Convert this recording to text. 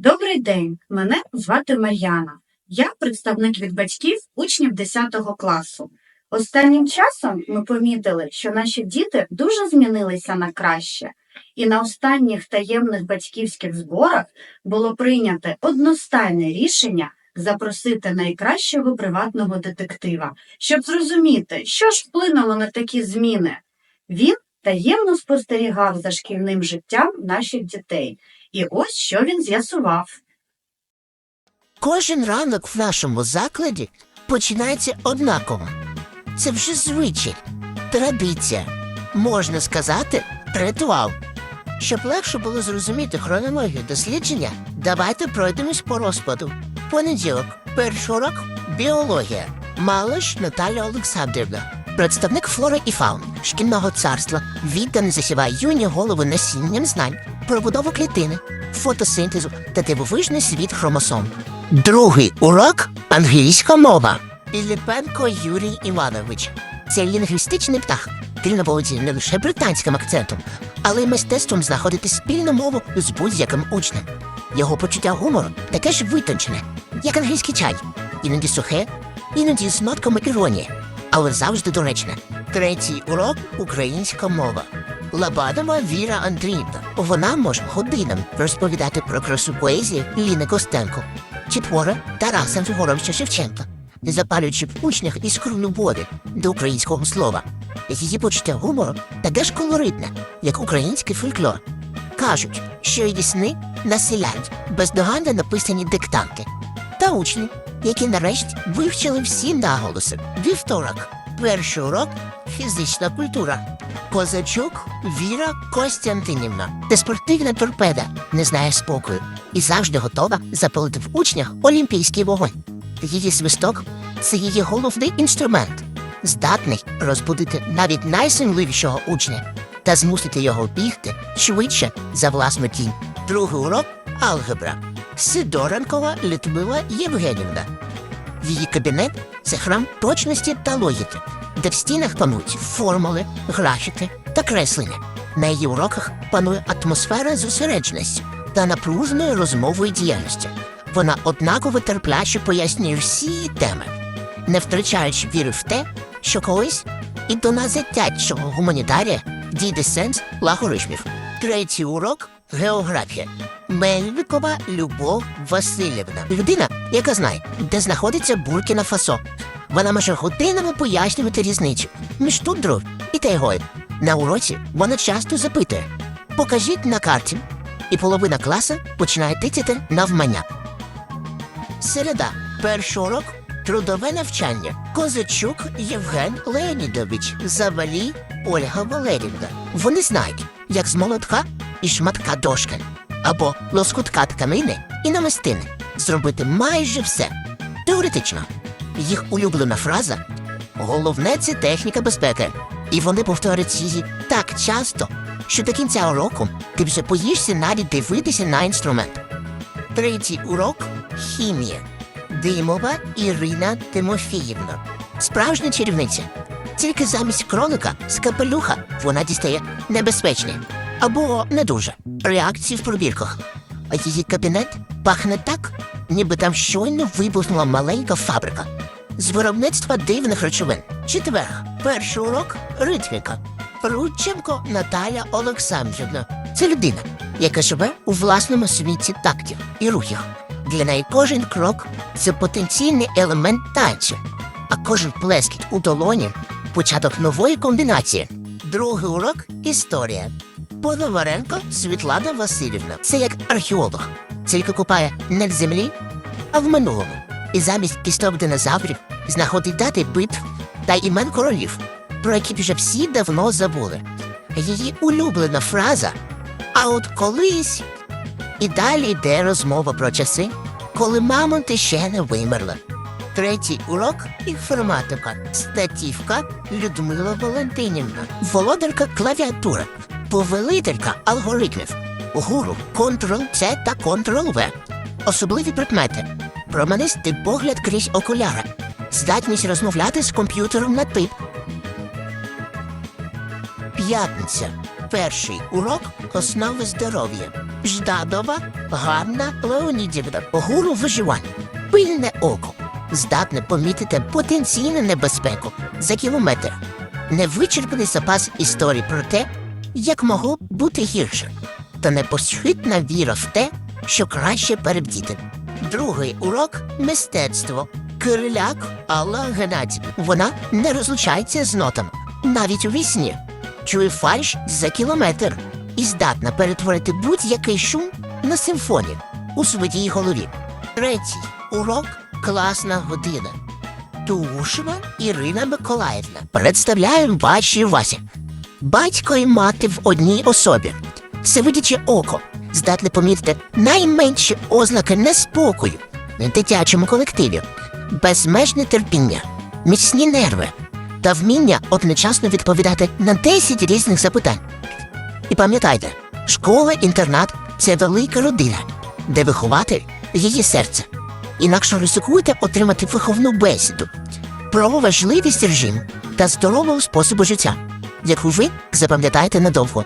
Добрий день, мене звати Мар'яна. Я представник від батьків учнів 10 класу. Останнім часом ми помітили, що наші діти дуже змінилися на краще, і на останніх таємних батьківських зборах було прийнято одностайне рішення запросити найкращого приватного детектива, щоб зрозуміти, що ж вплинуло на такі зміни. Він таємно спостерігав за шкільним життям наших дітей. І ось що він з'ясував. Кожен ранок в нашому закладі починається однаково. Це вже звичай, традиція, можна сказати, ритуал. Щоб легше було зрозуміти хронологію дослідження, давайте пройдемось по розкладу. Понеділок, перший урок біологія. Малиш Наталя Олександрівна, представник флори і фауни шкільного царства, відданий засіває юні голови насінням знань про будову клітини, фотосинтезу та дивовижний світ хромосом. Другий урок англійська мова. Піліпенко Юрій Іванович. Це лінгвістичний птах. Володіє не лише британським акцентом, але й мистецтвом знаходити спільну мову з будь-яким учнем. Його почуття гумору таке ж витончене, як англійський чай, іноді сухе, іноді з нотками іронії, але завжди доречне. Третій урок українська мова. Лабадова Віра Андріївна. Вона може годинами розповідати про красу поезії Ліни Костенко чи твори Тараса Григоровича Шевченка, запалюючи в учнях іскру любові до українського слова. Її почуття гумору таке ж колоритне, як український фольклор. Кажуть, що її сни населяють бездоганно написані диктанти та учні, які нарешті вивчили всі наголоси. Вівторок, перший урок фізична культура. Козачук Віра Костянтинівна. Це спортивна торпеда, не знає спокою і завжди готова запалити в учнях олімпійський вогонь. Її свисток це її головний інструмент, здатний розбудити навіть найсимливішого учня та змусити його бігти швидше за власну тінь. Другий урок алгебра. Сидоренкова Людмила Євгенівна. Її кабінет це храм точності та логіки, де в стінах панують формули, графіки та креслення. На її уроках панує атмосфера зосередженості та напруженої розмової діяльності. Вона однаково терпляче пояснює всі теми, не втрачаючи віри в те, що колись і до назятячого гуманітарія дійде сенс лагоришмів. Третій урок географія. Мельникова Любов Васильівна. Людина, яка знає, де знаходиться Буркіна Фасо. Вона може годинами пояснювати різницю між тундрою і тайгою. На уроці вона часто запитує: покажіть на карті. І половина класу починає тицяти навмання. Середа. Перший урок трудове навчання. Козачук Євген Леонідович, Завалій Ольга Валерівна. Вони знають, як з молотка і шматка дошки або лоскутка тканини і намистини зробити майже все. Теоретично. Їх улюблена фраза головне це техніка безпеки. І вони повторюють її так часто, що до кінця уроку ти вже боїшся навіть дивитися на інструмент. Третій урок хімія. Димова Ірина Тимофіївна. Справжня чарівниця. Тільки замість кролика з капелюха вона дістає небезпечні або не дуже реакції в пробірках. А її кабінет пахне так, ніби там щойно вибухнула маленька фабрика з виробництва дивних речовин. Четвер. Перший урок ритміка. Рудченко Наталя Олександрівна. Це людина, яка живе у власному світі тактів і рухів. Для неї кожен крок це потенційний елемент танцю, а кожен плескіт у долоні початок нової комбінації. Другий урок історія. Пономаренко Світлана Васильівна. Це як археолог. Тільки купає не в землі, а в минулому. І замість кісток динозаврів знаходить дати битв та імен королів, про які вже всі давно забули. Її улюблена фраза А от колись. І далі йде розмова про часи, коли мамонти ще не вимерли. Третій урок інформатика. Статівка Людмила Валентинівна, володарка клавіатури, повелителька алгоритмів, гуру Ctrl-C та Ctrl-V. Особливі предмети. Променистий погляд крізь окуляри. Здатність розмовляти з комп'ютером на тип. П'ятниця. Перший урок основи здоров'я. Ждадова Ганна Леонідівна, гуру виживання, пильне око, здатне помітити потенційну небезпеку за кілометр. Невичерпаний запас історій про те, як могло б бути гірше, та непосхитна віра в те, що краще перебдіти. Другий урок мистецтво. Кириляк Алла Геннадівна. Вона не розлучається з нотами, навіть у вісні. Чує фальш за кілометр і здатна перетворити будь-який шум на симфонію у своїй голові. Третій урок класна година. Тушина Ірина Миколаївна. Представляємо ваші Вася. Батько і мати в одній особі. Всевидяче око здатне помітити найменші ознаки неспокою в дитячому колективі, безмежне терпіння, міцні нерви та вміння одночасно відповідати на 10 різних запитань. І пам'ятайте, школа-інтернат це велика родина, де виховати її серце. Інакше ризикуєте отримати виховну бесіду про важливість режиму та здорового способу життя, яку ви запам'ятаєте надовго.